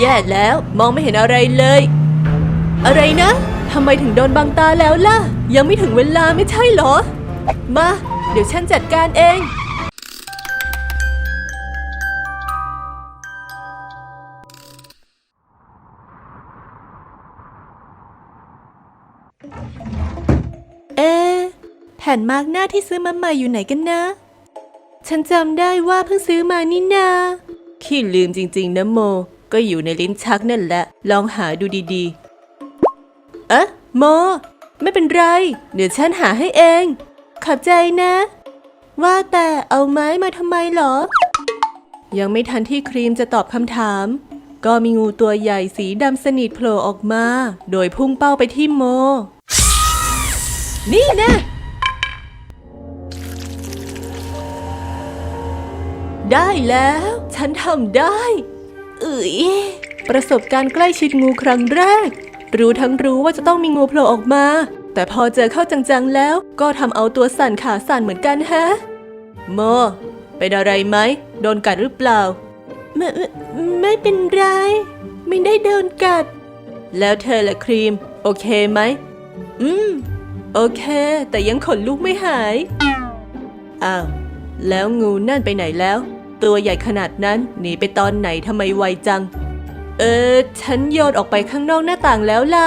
แย่แล้วมองไม่เห็นอะไรเลย อะไรนะทำไมถึงโดนบังตาแล้วล่ะ ยังไม่ถึงเวลาไม่ใช่เหรอ มา เดี๋ยวฉันจัดการเองเอ๊แผ่นมาร์กหน้าที่ซื้อมาใหม่อยู่ไหนกันนะ ฉันจำได้ว่าเพิ่งซื้อมานี่นาขี้ลืมจริง ๆนะโม ก็อยู่ในลิ้นชักนั่นแหละ ลองหาดูดีๆ เอ๊ะโม ไม่เป็นไร เดี๋ยวฉันหาให้เอง ขอบใจนะ ว่าแต่เอาไม้มาทำไมเหรอ ยังไม่ทันที่ครีมจะตอบคำถาม ก็มีงูตัวใหญ่สีดำสนิทโผล่ออกมา โดยพุ่งเป้าไปที่โม นี่นะได้แล้ว ฉันทำได้ เอ๋ยประสบการณ์ใกล้ชิดงูครั้งแรก รู้ทั้งรู้ว่าจะต้องมีงูโผล่ออกมา แต่พอเจอเข้าจังๆแล้ว ก็ทำเอาตัวสั่นขาสั่นเหมือนกันฮะโมเป็นอะไรไหมโดนกัดหรือเปล่าไม่ไม่ไม่เป็นไร ไม่ได้โดนกัด แล้วเธอละครีม โอเคไหม อืม โอเค แต่ยังขนลุกไม่หาย อ้าว แล้วงูนั่นไปไหนแล้ว ตัวใหญ่ขนาดนั้นหนีไปตอนไหนทำไมไวจัง เออ ฉันโยนออกไปข้างนอกหน้าต่างแล้วล่ะ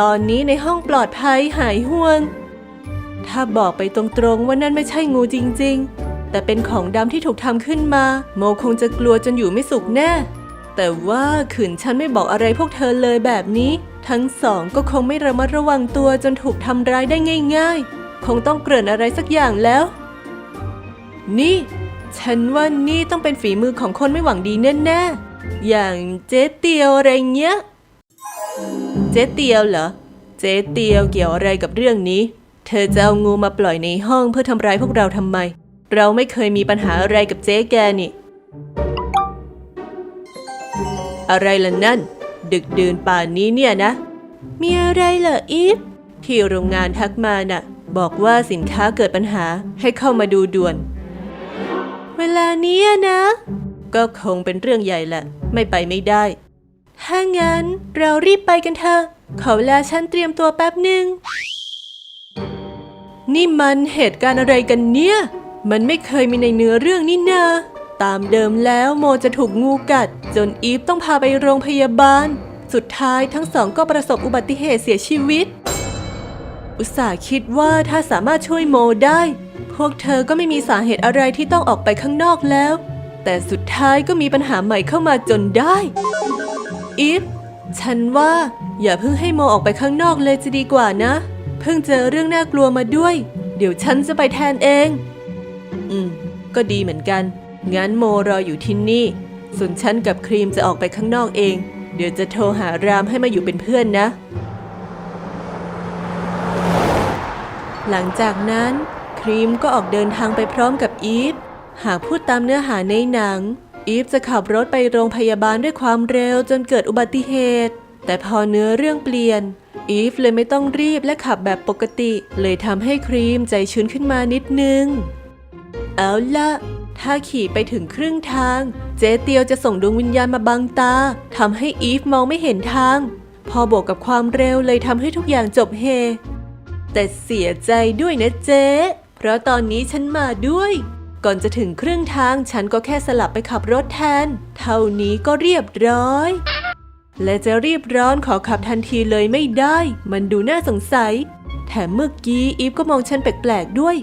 ตอนนี้ในห้องปลอดภัยหายห่วง ถ้าบอกไปตรงๆว่านั่นไม่ใช่งูจริง ๆ แต่เป็นของดำที่ถูกทำขึ้นมา โมคงจะกลัวจนอยู่ไม่สุขแน่ แต่ว่าขืนฉันไม่บอกอะไรพวกเธอเลยแบบนี้ ทั้งสองก็คงไม่ระมัดระวังตัวจนถูกทำร้ายได้ง่าย ๆ คงต้องเกริ่นอะไรสักอย่างแล้ว นี่ ฉันว่านี่ต้องเป็นฝีมือของคนไม่หวังดีแน่ๆ อย่างเจ๊เตียวอะไรเงี้ย เจ๊เตียวเหรอ เจ๊เตียวเกี่ยวอะไรกับเรื่องนี้ เธอจะเอางูมาปล่อยในห้องเพื่อทำร้ายพวกเราทำไม เราไม่เคยมีปัญหาอะไรกับเจ๊แกนี่ อะไรล่ะนั่น ดึกดื่นป่านนี้เนี่ยนะ มีอะไรเหรออีฟที่โรงงานทักมาน่ะ บอกว่าสินค้าเกิดปัญหาให้เข้ามาดูด่วน เวลานี้นะ ก็คงเป็นเรื่องใหญ่แหละ ไม่ไปไม่ได้ ถ้างั้นเรารีบไปกันเถอะ ขอเวลาฉันเตรียมตัวแป๊บหนึ่ง นี่มันเหตุการณ์อะไรกันเนี่ย มันไม่เคยมีในเนื้อเรื่องนี่นาตามเดิมแล้วโมจะถูกงูกัด จนอีฟต้องพาไปโรงพยาบาล สุดท้ายทั้งสองก็ประสบอุบัติเหตุเสียชีวิต อุตส่าห์คิดว่าถ้าสามารถช่วยโมได้ วกเธอก็ไม่มีสาเหตุอะไรที่ต้องออกไปข้างนอกแล้ว แต่สุดท้ายก็มีปัญหาใหม่เข้ามาจนได้ อีฟ ฉันว่าอย่าเพิ่งให้โมออกไปข้างนอกเลยจะดีกว่านะ เพิ่งเจอเรื่องน่ากลัวมาด้วย เดี๋ยวฉันจะไปแทนเอง อืม ก็ดีเหมือนกัน งั้นโมรออยู่ที่นี่ ส่วนฉันกับครีมจะออกไปข้างนอกเอง เดี๋ยวจะโทรหารามให้มาอยู่เป็นเพื่อนนะ หลังจากนั้น ครีมก็ออกเดินทางไปพร้อมกับอีฟ หากพูดตามเนื้อหาในหนัง อีฟจะขับรถไปโรงพยาบาลด้วยความเร็วจนเกิดอุบัติเหตุ แต่พอเนื้อเรื่องเปลี่ยน อีฟเลยไม่ต้องรีบและขับแบบปกติ เลยทำให้ครีมใจชื้นขึ้นมานิดนึง เอาละถ้าขี่ไปถึงครึ่งทาง เจ๊เตียวจะส่งดวงวิญญาณมาบังตาทำให้อีฟมองไม่เห็นทาง พอบวกกับความเร็วเลยทำให้ทุกอย่างจบเฮแต่เสียใจด้วยนะเจ๊ เพราะตอนนี้ฉันมาด้วย ก่อนจะถึงครึ่งทางฉันก็แค่สลับไปขับรถแทน เท่านี้ก็เรียบร้อย และจะรีบร้อนขอขับทันทีเลยไม่ได้ มันดูน่าสงสัย แถมเมื่อกี้อีฟก็มองฉันแปลกๆด้วย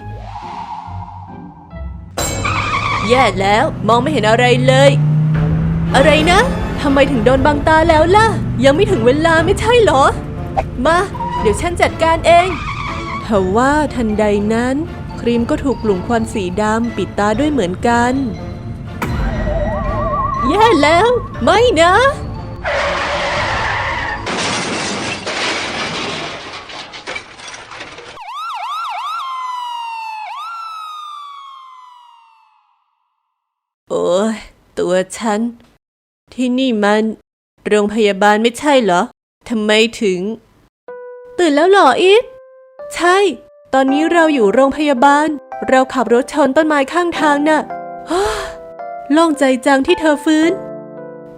แย่แล้วมองไม่เห็นอะไรเลย อะไรนะทำไมถึงโดนบังตาแล้วล่ะ ยังไม่ถึงเวลาไม่ใช่เหรอ มา เดี๋ยวฉันจัดการเองทว่าทันใดนั้น รีมก็ถูกกลุ่มควันสีดำปิดตาด้วยเหมือนกัน แย่แล้ว ไม่นะ โอ้ยตัวฉัน ที่นี่มัน โรงพยาบาลไม่ใช่เหรอทำไมถึง ตื่นแล้วเหรออีฟใช่ ตอนนี้เราอยู่โรงพยาบาล เราขับรถชนต้นไม้ข้างทางน่ะฮ่าโล่งใจจังที่เธอฟื้น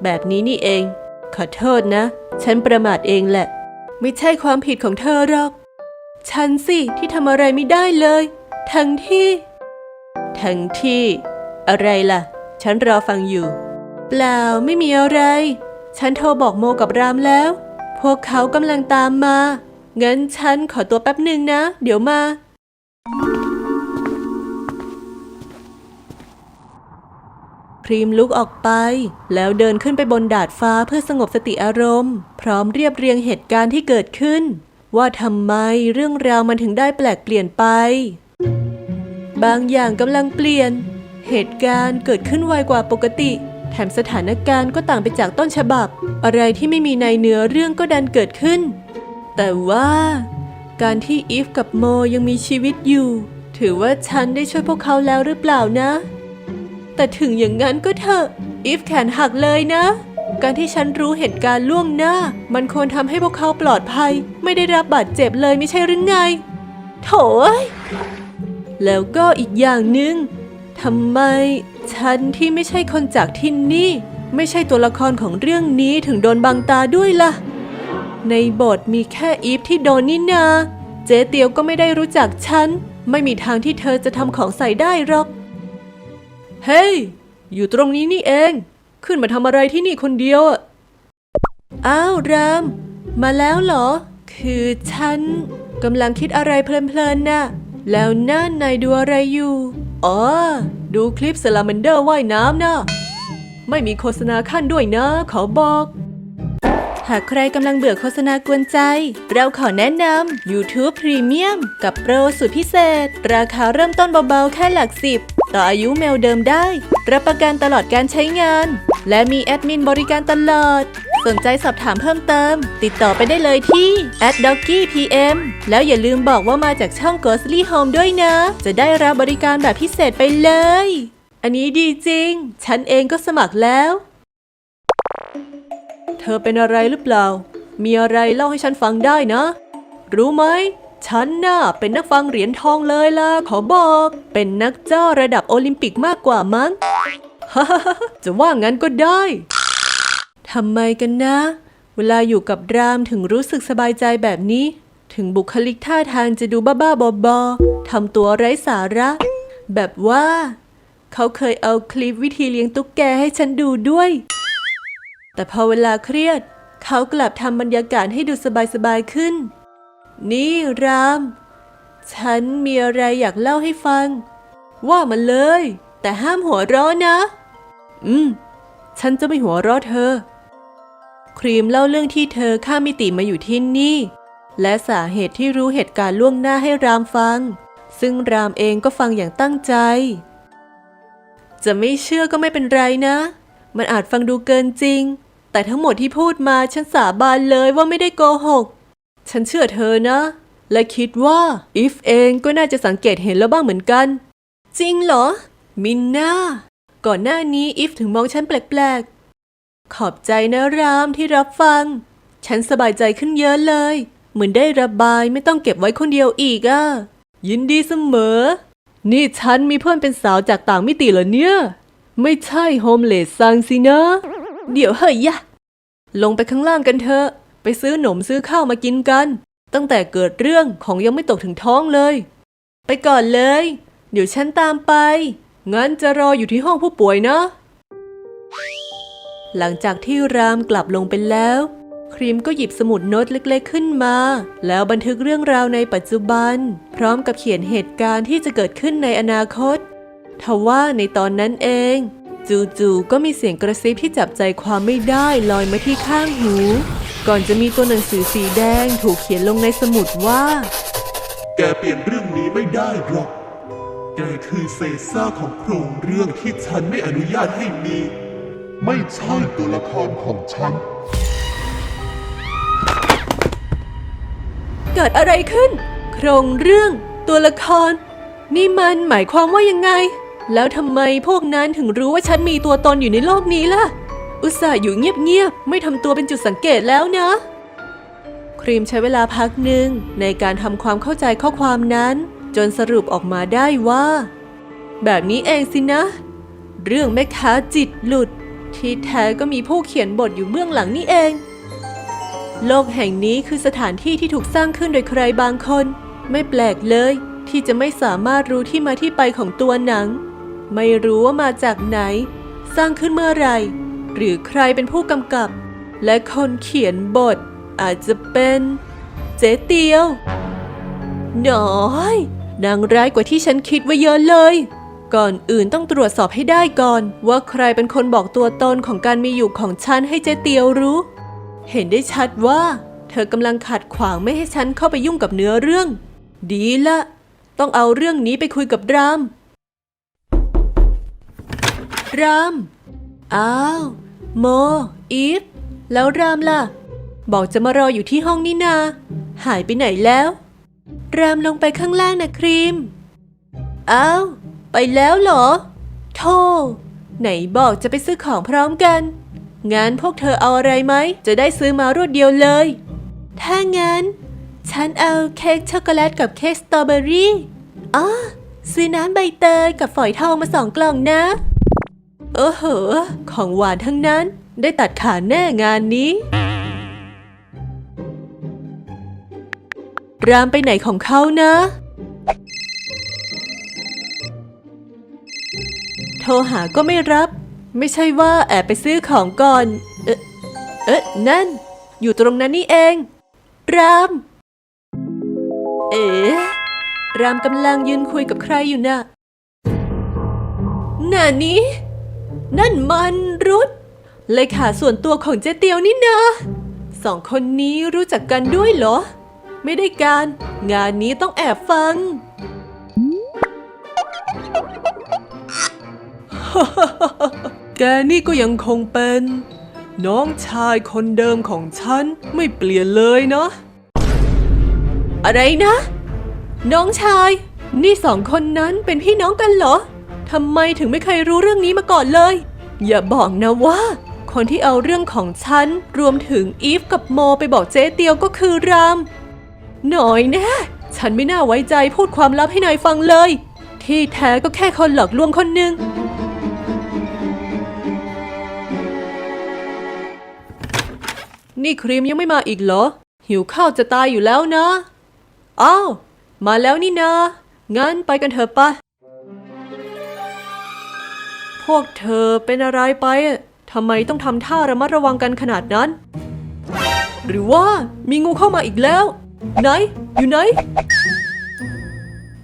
แบบนี้นี่เอง ขอโทษนะ ฉันประมาทเองแหละ ไม่ใช่ความผิดของเธอหรอก ฉันสิที่ทำอะไรไม่ได้เลย ทั้งที่ ทั้งที่ อะไรล่ะ ฉันรอฟังอยู่ เปล่าไม่มีอะไร ฉันโทรบอกโมกับรามแล้ว พวกเขากำลังตามมา งั้นฉันขอตัวแป๊บหนึ่งนะ เดี๋ยวมาครีมลุกออกไป แล้วเดินขึ้นไปบนดาดฟ้าเพื่อสงบสติอารมณ์ พร้อมเรียบเรียงเหตุการณ์ที่เกิดขึ้น ว่าทำไมเรื่องราวมันถึงได้แปลกเปลี่ยนไป บางอย่างกำลังเปลี่ยน เหตุการณ์เกิดขึ้นไวกว่าปกติแถมสถานการณ์ก็ต่างไปจากต้นฉบับ อะไรที่ไม่มีในเนื้อเรื่องก็ดันเกิดขึ้น แต่ว่าการที่อีฟกับโมยังมีชีวิตอยู่ ถือว่าฉันได้ช่วยพวกเขาแล้วหรือเปล่านะ แต่ถึงอย่างนั้นก็เถอะอีฟแขนหักเลยนะ การที่ฉันรู้เหตุการณ์ล่วงหน้า มันควรทำให้พวกเขาปลอดภัย ไม่ได้รับบาดเจ็บเลยไม่ใช่หรือไง โถยแล้วก็อีกอย่างหนึ่งทำไมฉันที่ไม่ใช่คนจากที่นี่ ไม่ใช่ตัวละครของเรื่องนี้ถึงโดนบังตาด้วยล่ะ ในบทมีแค่อีฟที่โดนนี่นา เจ๊เตียวก็ไม่ได้รู้จักฉัน ไม่มีทางที่เธอจะทำของใส่ได้หรอก เฮ้ย อยู่ตรงนี้นี่เอง ขึ้นมาทำอะไรที่นี่คนเดียวอะอ้าวราม มาแล้วเหรอ คือฉันกำลังคิดอะไรเพลินๆน่ะ แล้วนั่นนายดูอะไรอยู่ อ๋อ ดูคลิปสลามันเดอร์ว่ายน้ำนะ ไม่มีโฆษณาขั้นด้วยนะขอบอก หากใครกำลังเบื่อโฆษณากวนใจ เราขอแนะนำ YouTube Premium กับโปรสุดพิเศษ ราคาเริ่มต้นเบาๆ แค่หลักสิบ ต่ออายุเมลเดิมได้ รับประกันตลอดการใช้งาน และมีแอดมินบริการตลอด สนใจสอบถามเพิ่มเติม ติดต่อไปได้เลยที่ @doggypm แล้วอย่าลืมบอกว่ามาจากช่อง Ghostly Home ด้วยนะ จะได้รับบริการแบบพิเศษไปเลย อันนี้ดีจริง ฉันเองก็สมัครแล้ว เธอเป็นอะไรหรือเปล่า มีอะไรเล่าให้ฉันฟังได้นะ รู้ไหม ฉันน่ะเป็นนักฟังเหรียญทองเลยล่ะ ขอบอก เป็นนักเจ้าระดับโอลิมปิกมากกว่ามั้ง จะว่างั้นก็ได้ ทำไมกันนะ เวลาอยู่กับรามถึงรู้สึกสบายใจแบบนี้ ถึงบุคลิกท่าทางจะดูบ้าๆบอๆทำตัวไร้สาระ แบบว่า เขาเคยเอาคลิปวิธีเลี้ยงตุ๊กแกให้ฉันดูด้วย แต่พอเวลาเครียด เขากลับทำบรรยากาศให้ดูสบายๆขึ้น นี่ราม ฉันมีอะไรอยากเล่าให้ฟัง ว่ามันเลย แต่ห้ามหัวเราะนะ อืม ฉันจะไม่หัวเราะเธอ ครีมเล่าเรื่องที่เธอข้ามมิติมาอยู่ที่นี่ และสาเหตุที่รู้เหตุการณ์ล่วงหน้าให้รามฟัง ซึ่งรามเองก็ฟังอย่างตั้งใจ จะไม่เชื่อก็ไม่เป็นไรนะมันอาจฟังดูเกินจริง แต่ทั้งหมดที่พูดมาฉันสาบานเลยว่าไม่ได้โกหก ฉันเชื่อเธอนะ และคิดว่าอีฟเองก็น่าจะสังเกตเห็นแล้วบ้างเหมือนกัน จริงเหรอ มินน่าก่อนหน้านี้อีฟถึงมองฉันแปลกๆ ขอบใจนะรามที่รับฟัง ฉันสบายใจขึ้นเยอะเลย เหมือนได้ระบายไม่ต้องเก็บไว้คนเดียวอีกอะ่ะ ยินดีเสมอ นี่ฉันมีเพื่อนเป็นสาวจากต่างมิติเหรอเนี่ย ไม่ใช่โฮมเลสซังสินะ เดี๋ยวเฮ้ยยะ ลงไปข้างล่างกันเถอะ ไปซื้อหนมซื้อข้าวมากินกัน ตั้งแต่เกิดเรื่องของยังไม่ตกถึงท้องเลย ไปก่อนเลย เดี๋ยวฉันตามไป งั้นจะรออยู่ที่ห้องผู้ป่วยนะ หลังจากที่รามกลับลงไปแล้ว ครีมก็หยิบสมุดโน้ตเล็กๆขึ้นมา แล้วบันทึกเรื่องราวในปัจจุบัน พร้อมกับเขียนเหตุการณ์ที่จะเกิดขึ้นในอนาคตทว่าในตอนนั้นเอง จู่ๆก็มีเสียงกระซิบที่จับใจความไม่ได้ลอยมาที่ข้างหู ก่อนจะมีตัวหนังสือสีแดงถูกเขียนลงในสมุดว่า แกเปลี่ยนเรื่องนี้ไม่ได้หรอก แกคือเศษซากของโครงเรื่องที่ฉันไม่อนุญาตให้มี ไม่ใช่ตัวละครของฉัน เกิดอะไรขึ้น โครงเรื่อง ตัวละคร นี่มันหมายความว่ายังไง แล้วทำไมพวกนั้นถึงรู้ว่าฉันมีตัวตนอยู่ในโลกนี้ล่ะ อุตส่าห์อยู่เงียบๆ ไม่ทำตัวเป็นจุดสังเกตแล้วนะ ครีมใช้เวลาพักหนึ่งในการทำความเข้าใจข้อความนั้น จนสรุปออกมาได้ว่า แบบนี้เองสินะ เรื่องแม่ค้าจิตหลุด ที่แท้ก็มีผู้เขียนบทอยู่เบื้องหลังนี่เอง โลกแห่งนี้คือสถานที่ที่ถูกสร้างขึ้นโดยใครบางคน ไม่แปลกเลยที่จะไม่สามารถรู้ที่มาที่ไปของตัวหนัง ไม่รู้ว่ามาจากไหน สร้างขึ้นเมื่อไร หรือใครเป็นผู้กำกับ และคนเขียนบทอาจจะเป็นเจ๊เตียวน้อยนางร้ายกว่าที่ฉันคิดไว้เยอะเลย ก่อนอื่นต้องตรวจสอบให้ได้ก่อน ว่าใครเป็นคนบอกตัวตนของการมีอยู่ของฉันให้เจ๊เตียวรู้ เห็นได้ชัดว่า เธอกำลังขัดขวางไม่ให้ฉันเข้าไปยุ่งกับเนื้อเรื่อง ดีละ ต้องเอาเรื่องนี้ไปคุยกับราม รามอ้าว โม อีฟ แล้วรามล่ะ บอกจะมารออยู่ที่ห้องนี่นา หายไปไหนแล้ว รามลงไปข้างล่างนะครีม อ้าว ไปแล้วเหรอโธ่ไหนบอกจะไปซื้อของพร้อมกัน งั้นพวกเธอเอาอะไรไหม จะได้ซื้อมารวดเดียวเลย ถ้างั้น ฉันเอาเค้กช็อกโกแลตกับเค้กสตรอเบอรี่ อ๋อ ซื้อน้ำใบเตยกับฝอยทองมาสองกล่องนะ เออเหอะของหวานทั้งนั้น ได้ตัดขาแน่งานนี้ รามไปไหนของเขานะ โทรหาก็ไม่รับ ไม่ใช่ว่าแอบไปซื้อของก่อน เอ๊ะ เอ๊ะ นั่น อยู่ตรงนั้นนี่เอง ราม เอ๋รามกำลังยืนคุยกับใครอยู่น่ะหน่ะนี้ นั่นมันรุดเลขาส่วนตัวของเจ๊เตียวนี่นะ สองคนนี้รู้จักกันด้วยเหรอ ไม่ได้การ งานนี้ต้องแอบฟัง แกนี่ก็ยังคงเป็น น้องชายคนเดิมของฉันไม่เปลี่ยนเลยเนาะอะไรนะ น้องชาย นี่สองคนนั้นเป็นพี่น้องกันเหรอ ทำไมถึงไม่เคยรู้เรื่องนี้มาก่อนเลย อย่าบอกนะว่า คนที่เอาเรื่องของฉัน รวมถึงอีฟกับโมไปบอกเจ๊เตียวก็คือราม หน่อยแนะฉันไม่น่าไว้ใจพูดความลับให้นายฟังเลย ที่แท้ก็แค่คนหลอกลวงคนหนึ่งนี่ครีมยังไม่มาอีกเหรอ หิวข้าวจะตายอยู่แล้วนะ อ้าว มาแล้วนี่นางั้นไปกันเถอะปะ วกเธอเป็นอะไรไปทำไมต้องทำท่าระมัดระวังกันขนาดนั้น หรือว่ามีงูเข้ามาอีกแล้ว ไหน อยู่ไหน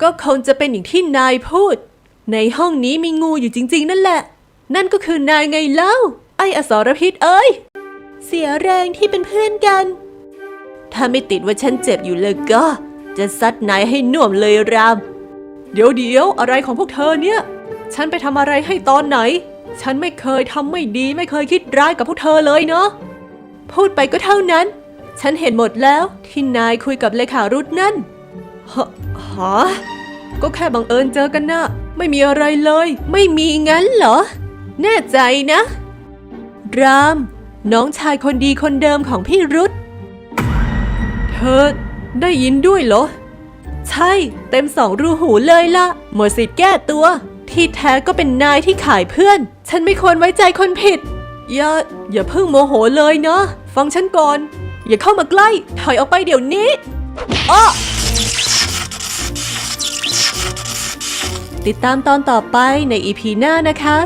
ก็คงจะเป็นอย่างที่นายพูด ในห้องนี้มีงูอยู่จริง ๆ นั่นแหละ นั่นก็คือนายไงเล่า ไอ้อสรพิษเอ้ย เสียแรงที่เป็นเพื่อนกัน ถ้าไม่ติดว่าฉันเจ็บอยู่เลยก็ จะซัดนายให้น่วมเลยราม เดี๋ยวเดี๋ยวอะไรของพวกเธอเนี่ย ฉันไปทำอะไรให้ตอนไหน ฉันไม่เคยทำไม่ดีไม่เคยคิดร้ายกับพวกเธอเลยเนาะ พูดไปก็เท่านั้น ฉันเห็นหมดแล้วที่นายคุยกับเลขารุธนั่นฮะฮะก็แค่บังเอิญเจอกันนะไม่มีอะไรเลย ไม่มีงั้นเหรอ แน่ใจนะ ราม น้องชายคนดีคนเดิมของพี่รุธเธอได้ยินด้วยเหรอ ใช่ เต็มสองรูหูเลยละหมดสิทธิ์แก้ตัว ที่แท้ก็เป็นนายที่ขายเพื่อน ฉันไม่ควรไว้ใจคนผิด อย่า อย่าเพิ่งโมโหเลยนะ ฟังฉันก่อน อย่าเข้ามาใกล้ ถอยออกไปเดี๋ยวนี้อ้อติดตามตอนต่อไปในอีพีหน้านะคะ